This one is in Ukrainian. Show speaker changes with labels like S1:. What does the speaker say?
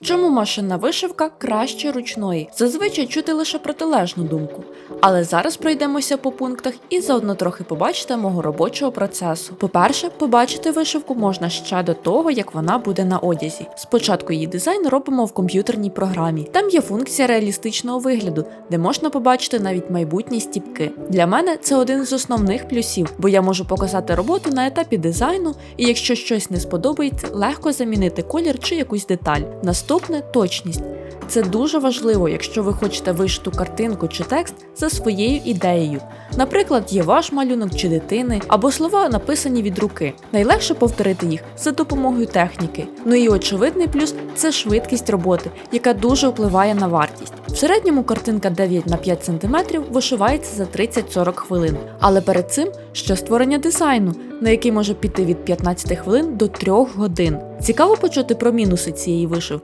S1: Чому машинна вишивка краще ручної? Зазвичай чути лише протилежну думку. Але зараз пройдемося по пунктах і заодно трохи побачите мого робочого процесу. По-перше, побачити вишивку можна ще до того, як вона буде на одязі. Спочатку її дизайн робимо в комп'ютерній програмі. Там є функція реалістичного вигляду, де можна побачити навіть майбутні стіпки. Для мене це один з основних плюсів, бо я можу показати роботу на етапі дизайну, і якщо щось не сподобається, легко замінити колір чи якусь деталь. Наступне точність. Це дуже важливо, якщо ви хочете вишиту картинку чи текст за своєю ідеєю. Наприклад, є ваш малюнок чи дитини, або слова написані від руки. Найлегше повторити їх за допомогою техніки. Ну і очевидний плюс це швидкість роботи, яка дуже впливає на вартість. В середньому картинка 9 на 5 см вишивається за 30-40 хвилин. Але перед цим ще створення дизайну, на який може піти від 15 хвилин до 3 годин. Цікаво почути про мінуси цієї вишивки.